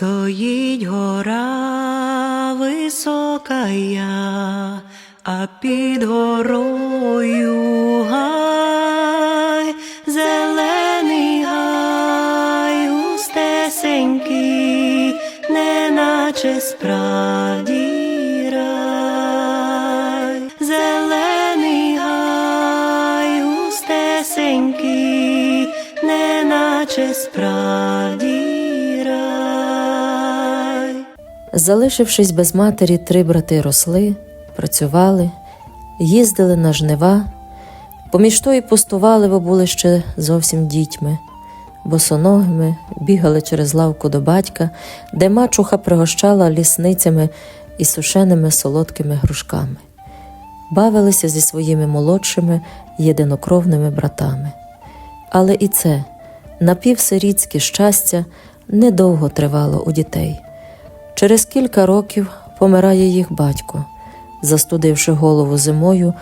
Стоїть гора висока я, а під горою гай, зелений гай, густесенький, неначе справді рай. Справді Залишившись без матері, три брати росли, працювали, їздили на жнива, поміж тої пустували, бо були ще зовсім дітьми, босоногими бігали через лавку до батька, де мачуха пригощала лісницями і сушеними солодкими грушками, бавилися зі своїми молодшими єдинокровними братами. Але і це напівсирітське щастя недовго тривало у дітей. Через кілька років помирає їх батько, застудивши голову зимою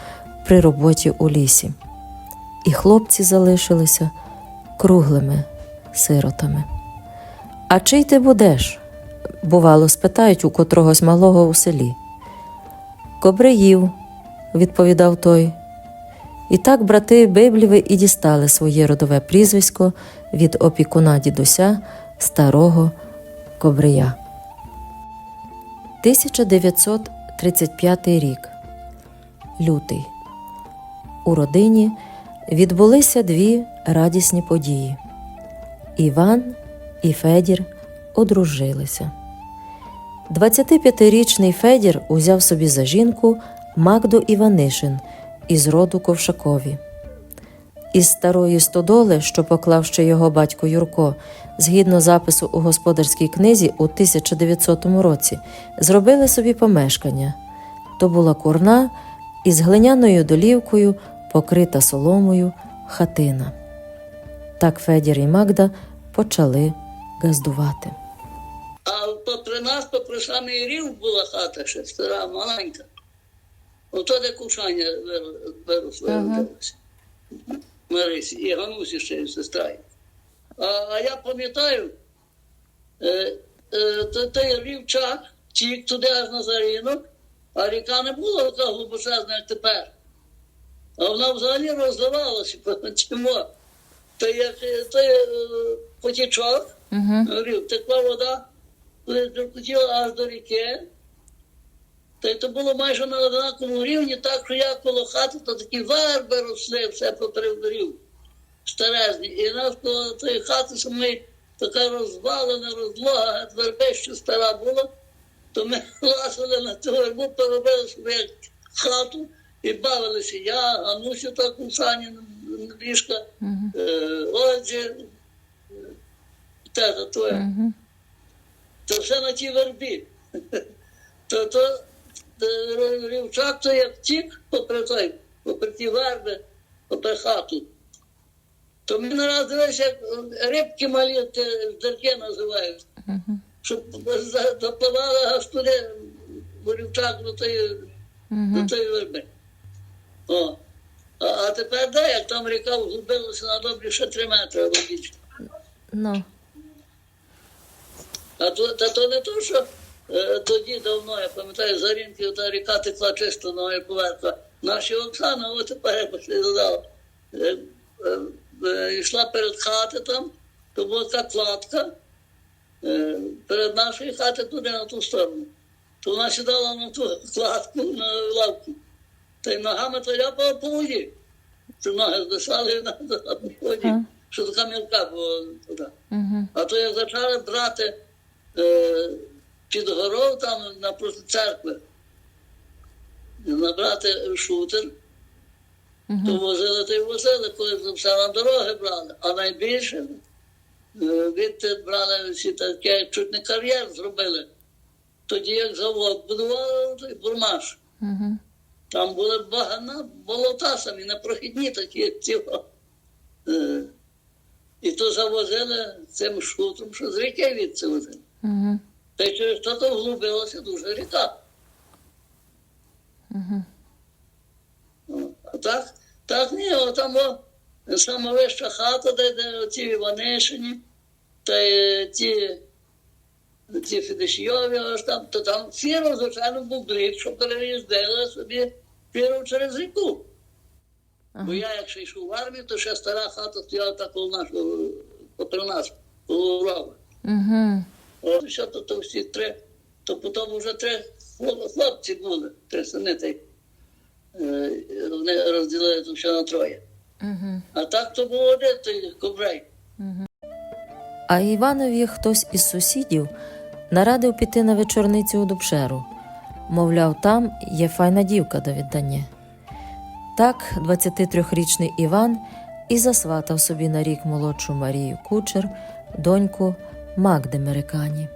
при роботі у лісі. І хлопці залишилися круглими сиротами. А чий ти будеш? бувало, спитають у котрогось малого у селі. Кобриїв, відповідав той. І так брати Библєви і дістали своє родове прізвисько від опікуна дідуся старого Кобрия. 1935 рік. Лютий. У родині відбулися дві радісні події. Іван і Федір одружилися. 25-річний Федір узяв собі за жінку Магду Іванишин із роду Ковшакові. Із старої стодоли, що поклав ще його батько Юрко, згідно запису у господарській книзі у 1900 році, зробили собі помешкання. То була курна із глиняною долівкою, покрита соломою хатина. Так Федір і Магда почали газдувати. А то при нас, то при самий рів була хата ще стара, маленька. Ото де кушання вир- виросло. Ага. Марисі, і Ганусі ще й сестра. А, а я пам'ятаю, е, е, той рівчак тік туди аж на зарінок, а ріка не була така глибочезна, як тепер. А вона взагалі розливалася, чому? То як е, той е, потічок, Говорив, текла вода, дотекла аж до ріки. То було майже на однаковому рівні, так що я коло хати, то такі верби росли, все попередорів старезні. І нас коло тої хати самої така розвалена, розлога, верби, що стара була, то ми лазили на цю вербу, поробили собі як хату і бавилися. Я, Гануся так у сані ліжка, е, Оджі, тета твоя. То все на тій вербі. То, то рівчак то як тік попри той, попри ті верби, попри хату. То ми нараз дивилися, як рибки малі, дерки називають. Щоб за- допливали аж туди в рівчак до тої, до тої верби. О. А, а тепер де, як там ріка вглубилася на добрі ще три метри або більше. Ну, А то, та то не то, що е, тоді давно, я пам'ятаю, за рінки та ріка текла чисто на моє поверхня. Наші Оксана, от тепер я додала. Е, е, е, йшла перед хати там, то була така кладка, е, перед нашою хати туди на ту сторону. То вона сідала на ту кладку на лавку. Та й ногами то ляпала по воді. Що ноги здишали на, на воді. Що така мілка була туди. А то як почали брати е, під горов там напроти церкви, набрати шутер, то возили, то й возили, коли все на дороги брали. А найбільше е, відти брали всі таке, чуть не кар'єр зробили. Тоді як завод будували, той бурмаш. Там були багана болота самі, непрохідні такі, як. Е, і то завозили цим шутром, що з ріки відси возили. Та й через то то вглубилася дуже ріка. О, А так, так ні, там сама вища хата, де, де оці Іванишині, та й ті ці Федишйові, аж там, то там фіру, звичайно, був брід, що переїздила собі фіру через ріку. Бо я, якщо йшов в армію, то ще стара хата стояла так коло нашого, попри нас, коло. Угу. От що то, то всі три, то потім вже три хлопці були, три сини, та е, вони розділили все на троє. Угу. А так то був один той кобрей. А Іванові хтось із сусідів нарадив піти на вечорницю у Дубшеру. Мовляв, там є файна дівка до віддання. Так, 23-річний Іван і засватав собі на рік молодшу Марію Кучер, доньку Магди Мерикані.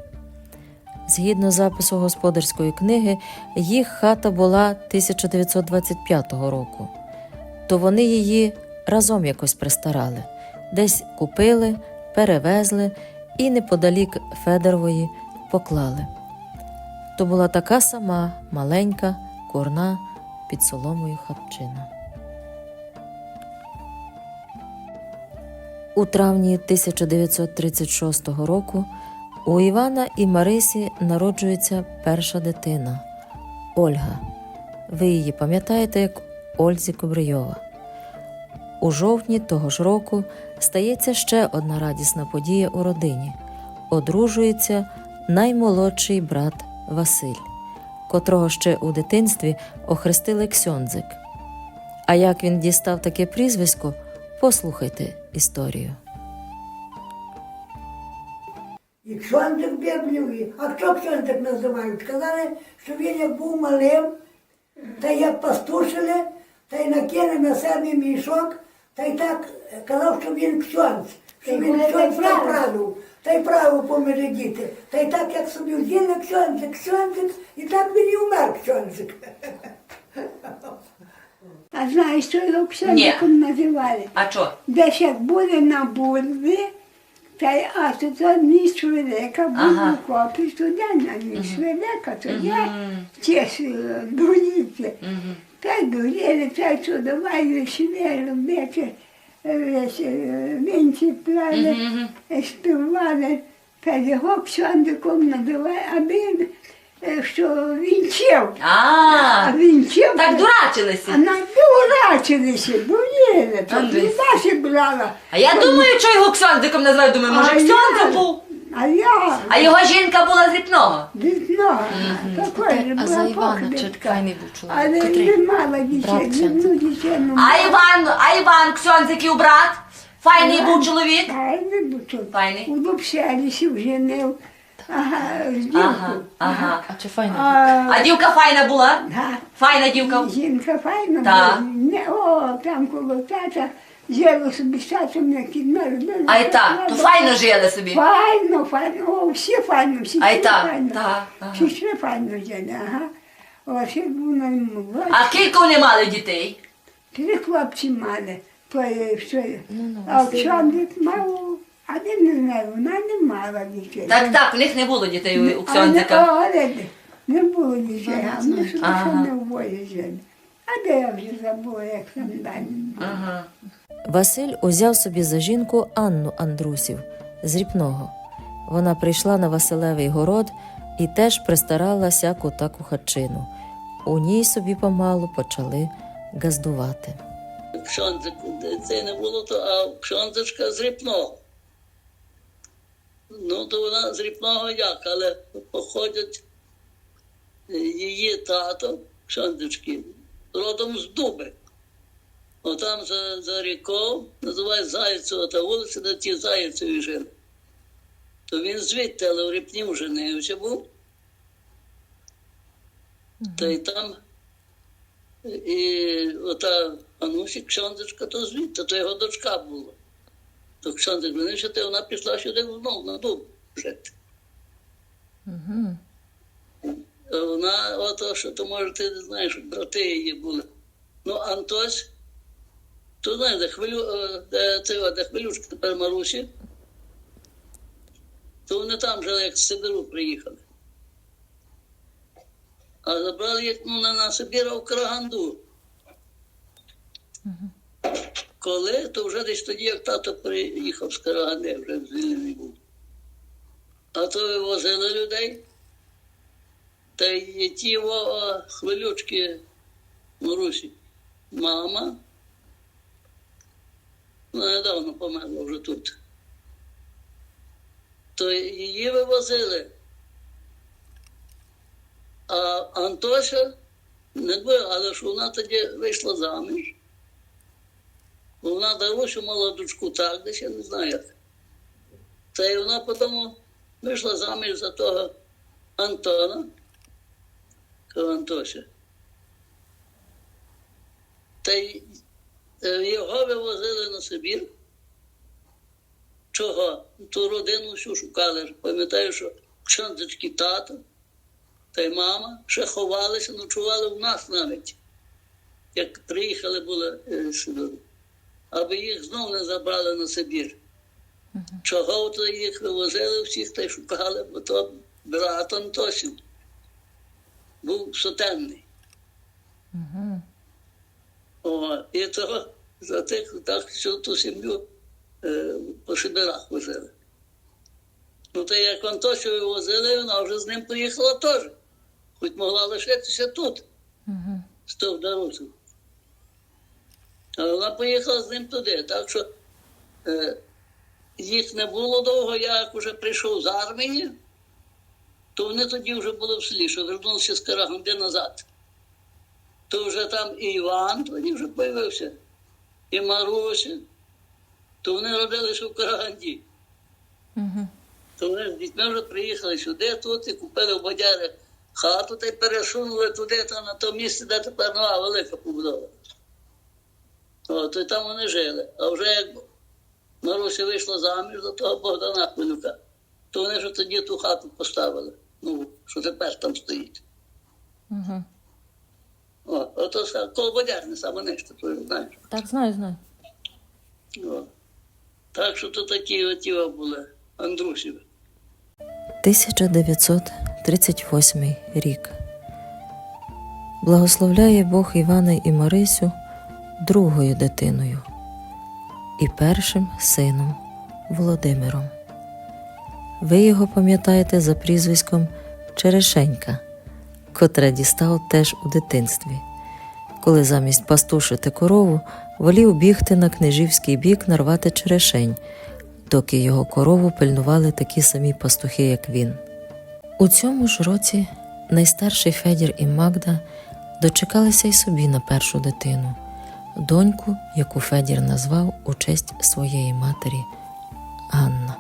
Згідно запису господарської книги, їх хата була 1925 року, то вони її разом якось пристарали, десь купили, перевезли і неподалік Федорової поклали. То була така сама маленька, курна під соломою хатчина. У травні 1936 року у Івана і Марисі народжується перша дитина Ольга. Ви її пам'ятаєте як Ользі Кобрийова. У жовтні того ж року стається ще одна радісна подія у родині. Одружується наймолодший брат Василь, котрого ще у дитинстві охрестили Ксьондзик. А як він дістав таке прізвисько, послухайте історію. І Ксьондик Біблії. А хто Ксьондик називають? Сказали, що він як був малим, та як пастушили, та й накинули на себе мішок, та й так казав, що він ксьонц, що він ксьонц та правив, та й правив поміж діти. Та й так, як собі взяли ксьонцик, ксьонцик, і так він і умер ксьонцик. А знаєш, що його псевдиком називали? А що? Десь як буде на бульбі, та й а то то ніч велика, був Ага. у копі студент, а ніч велика, то я чесно дуріти. Та й дуріли, та й давай весілля робити, вінці плели, співали, та його псевдиком називали, а він, е, що вінчив. А, А вінчив. так дурачилися. на дурачилися, то Андрій. наші брала. А я думаю, що його ксьондиком називають, думаю, може ксьондик був. А я А його жінка була з ріпного. вікно, такої А за Івана чи файний був чоловік? Але не мала одну дитину. А Іван, а Іван Ксьондзиків брат? Файний був чоловік. Файний був тут. Файний. У Дубселісі женив. Ага. Ага, ага. А чи файна? А, А дівка файна була? Файна дівка. Жінка файна Так. була. Не, о, там коло тата, жили собі з татом, як і народили. А й так, то файно жили собі. Файно, файно, о, всі файно, всі А й так, файно. так, ага. Всі всі файно жили, ага. О, ще був наймолодший. А скільки вони мали дітей? Три хлопці мали. То, е, що, Ну, а Олександр мав, а не не знаю, вона не мала дітей. Так, так, у них не було дітей у- у А не, було дітей, а ми що Ага. ага. не вбоє жили. А де я вже забула, як там далі. Ага. Василь узяв собі за жінку Анну Андрусів з Ріпного. Вона прийшла на Василевий город і теж пристарала сяку таку хатчину. У ній собі помалу почали газдувати. Кшонзик, це не було, то, а кшонзичка з ріпного. Ну, то вона з ріпного як, але походять її тато, кшонзички, родом з Дуби. Отам за, за рікою, називають Зайцева, та вулиця, де ті Зайцеві жили. То він звідти, але в Ріпні вже не був. Та й там і ота Анусі Кшондичка, то звідти, то його дочка була. То Кшондик женився, то вона пішла сюди знов на дуб жити. А Вона, ото, що то може, ти знаєш, брати її були. Ну, Антось, то знаєш, де, хвилю, е, де, де хвилюшка тепер Марусі, то вони там жили, як з Сибиру приїхали. А забрали їх ну, на, на Сибір, а в Караганду. Коли, то вже десь тоді, як тато приїхав з Караганди, вже звільнений був. А то вивозили людей. Та й ті о, о, хвилючки Марусі. Мама. Ну, недавно померла вже тут. То її вивозили. А Антоша не було, але ж вона тоді вийшла заміж. Вона Дарусю мала дочку так, десь я не знаю як. Та й вона потім вийшла заміж за того Антона, того Та й його вивозили на Сибір. Чого? Ту родину всю шукали. Пам'ятаю, що чандочки тато та й мама ще ховалися, ночували в нас навіть, як приїхали були е, сюди, аби їх знов не забрали на Сибір. Чого то їх вивозили всіх та й шукали, бо то брат Антосів був сотенний. О, і то за тих так всю ту сім'ю е, по Сибирах возили. Ну, то як Антосію вивозили, вона вже з ним поїхала теж. Хоч могла лишитися тут, з того вона поїхала з ним туди. Так що е, їх не було довго, я як вже прийшов з армії, то вони тоді вже були в селі, що вернулися з Караганди назад. То вже там і Іван тоді вже появився, і Маруся, то вони родилися в Караганді. То вони з дітьми вже приїхали сюди, тут і купили в Бадярі хату та й пересунули туди, та на то місце, де тепер нова велика побудова. О, то й там вони жили. А вже як Маруся вийшла заміж за того Богдана Хвилюка, то вони ж тоді ту хату поставили, ну, що тепер там стоїть. О, ото Бодярни саме нижче, то знаєш. Так, знаю, знаю. О. Так що то такі оті були Андрусіві. 1938 рік. Благословляє Бог Івана і Марисю другою дитиною і першим сином Володимиром. Ви його пам'ятаєте за прізвиськом Черешенька, котре дістав теж у дитинстві, коли замість пастушити корову волів бігти на книжівський бік нарвати черешень, доки його корову пильнували такі самі пастухи, як він. У цьому ж році найстарший Федір і Магда дочекалися й собі на першу дитину, доньку, яку Федір назвав у честь своєї матері Анна.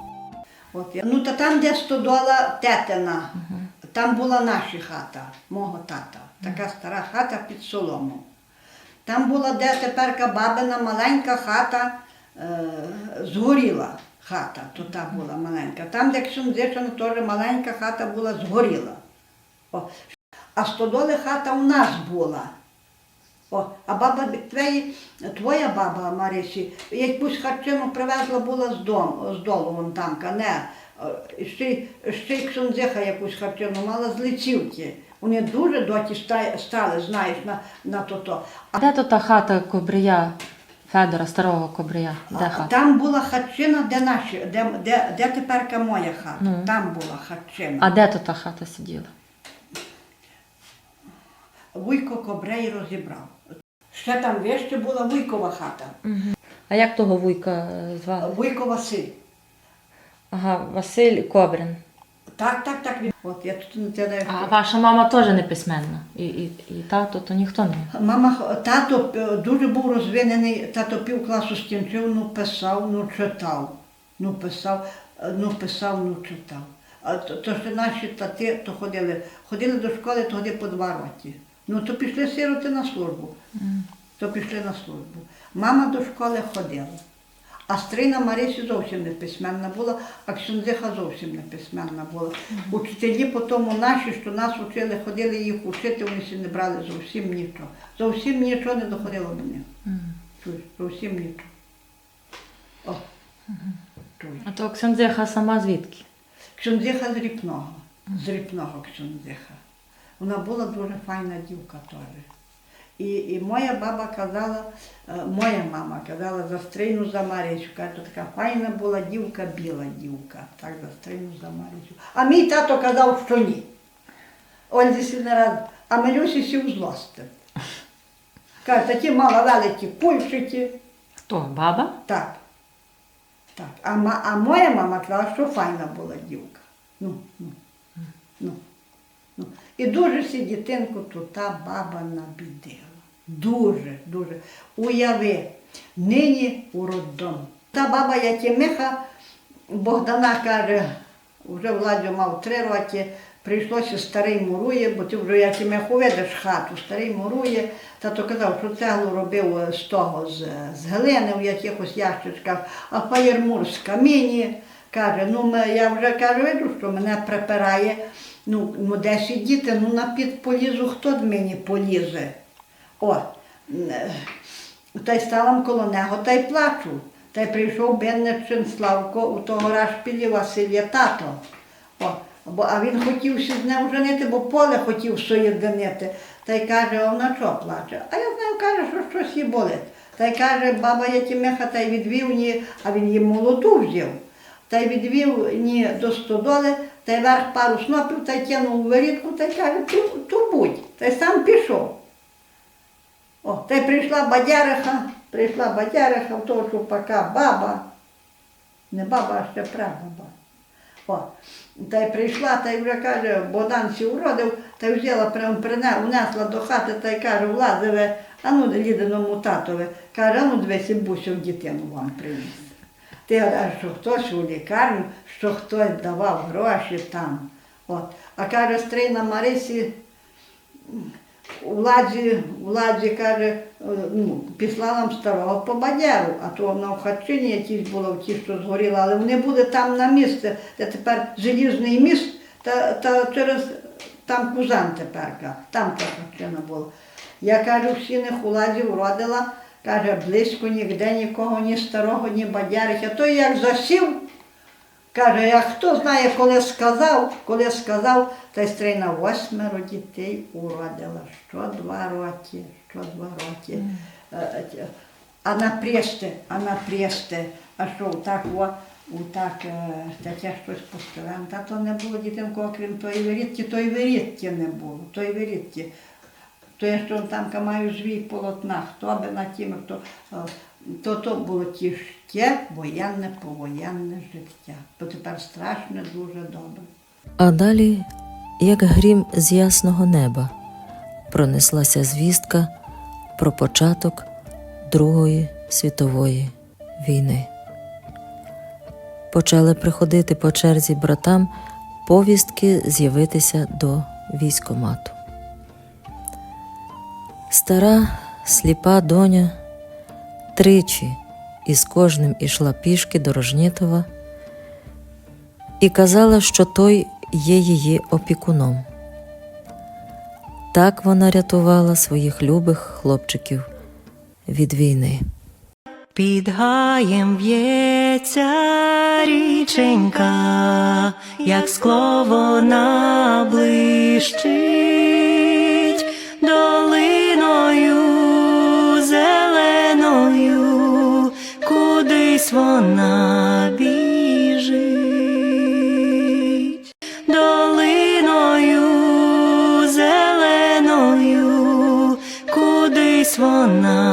От, я- ну, та там, де стодола тетина, там була наша хата, мого тата. Така стара хата під солому. Там була, де теперка бабина маленька хата, е, згоріла хата, то та була маленька. Там, де Ксюндзишина, теж маленька хата була, згоріла. О. А стодоли хата у нас була. О, а баба твої, твоя баба Марисі, якусь харчину привезла була з дому, з долу вон тамка, не. Ще, ще й ксундзиха якусь харчину мала з лицівки. Вони дуже доті стали, знаєш, на, на то-то. А де то та хата Кобрія, Федора, старого Кобрія? Де А хата? там була харчина, де наші, де, де, де теперка моя хата. Там була харчина. А де то та хата сиділа? Вуйко Кобрей розібрав. Ще там вище була Вуйкова хата. А як того вуйка е, звали? Вуйко Василь. Ага, Василь Кобрин. Так, так, так. він- От я тут на телефоні. А ваша мама теж не письменна. І, і, і тато, то ніхто не. Мама, тато е, дуже був розвинений, тато пів класу скінчив, ну писав, ну читав. Ну писав, е, ну писав, ну читав. А то, то ще наші тати то ходили, ходили до школи, то ходили по два роки. Ну то пішли сироти на службу. То пішли на службу. Мама до школи ходила. А стрина Марисі зовсім не письменна була, а Ксюндзиха зовсім не письменна була. Учителі по тому наші, що нас учили, ходили їх учити, вони всі не брали зовсім нічого. Зовсім нічого не доходило до них. Зовсім нічого. О. А то Ксьондзиха сама звідки? Ксюндзиха з Ріпного. З Ріпного Ксюндзиха. Вона була дуже файна дівка теж. І, і моя баба казала, е, моя мама казала, застрину за Марічу. Каже, то така файна була дівка, біла дівка. Так застрину за Марічу. А мій тато казав, що ні. Ользі сі не раз, а Милюсі сів злости. Каже, такі мала великі пульшиті. Хто? Баба? Так. Так. А, ма- а моя мама казала, що файна була дівка. Ну, ну, ну, ну. І дуже сі дітинку тут та баба набідила. Дуже, дуже. Уяви, нині у роддом. Та баба Якимиха Богдана каже, вже Владю мав три роки, прийшлося старий мурує, бо ти вже Якимиху видиш хату, старий мурує. Тато казав, що цеглу робив з того, з, з глини в якихось ящичках, а фаєрмур з каміні. Каже, ну я вже кажу, що мене припирає. Ну, ну де сидіти, ну на під полізу, хто до мені полізе? О, е, та й стала коло нього та й плачу. Та й прийшов Беннечин Славко у того Рашпілі Василія тато. О, бо, а він хотів з ним женити, бо поле хотів соєдинити. Та й каже, а вона що плаче? А я знаю, каже, що щось їй болить. Та й каже, баба Якимеха, та й відвів ні, а він її молоду взяв. Та й відвів ні до стодоли, та й верх пару снопів, та й кинув у вирідку, та й каже, будь. Та й сам пішов. О, та й прийшла бадяриха, прийшла бадяриха в того чупака, баба. Не баба, а ще прабаба. О, та й прийшла, та й вже каже, Богдан сі уродив, та й взяла, прям унесла до хати та й каже, Владове, а ну ліденому татове, каже, а ну дивися, бусю дитину вам приніс. Ти гадаєш, що хтось у лікарню, що хтось давав гроші там. От. А каже, стрийна Марисі, Владі, Владі каже, е, ну, пішла старого по бадяру, а то вона в Хатчині якісь була в ті, що згоріла, але вони були там на місці, де тепер залізний міст, та, та через там Кузан тепер, там та Хатчина була. Я кажу, всі не хуладі вродила, каже, близько ніде нікого, ні старого, ні бадярих. А той як засів, Каже, а хто знає, коли сказав, коли сказав, та й стрійна восьмеро дітей уродила, що два роки, що два роки. Е, е, А напрєсти, а напрєсти, а що так, о, так, е, таке щось поставимо. Та то не було дітинку, окрім тої вирідки, тої вирідки не було, тої вирідки. То я що там маю звій полотна, хто би на тім, хто е, то то було тяжке воєнне повоєнне життя. То тепер страшно дуже добре. А далі, як грім з ясного неба, пронеслася звістка про початок Другої світової війни. Почали приходити по черзі братам повістки з'явитися до військомату. Стара сліпа доня тричі із кожним ішла пішки до Рожнітова і казала, що той є її опікуном. Так вона рятувала своїх любих хлопчиків від війни. Під гаєм в'ється річенька, як скло вона блищить травою зеленою, кудись вона біжить, долиною зеленою, кудись вона.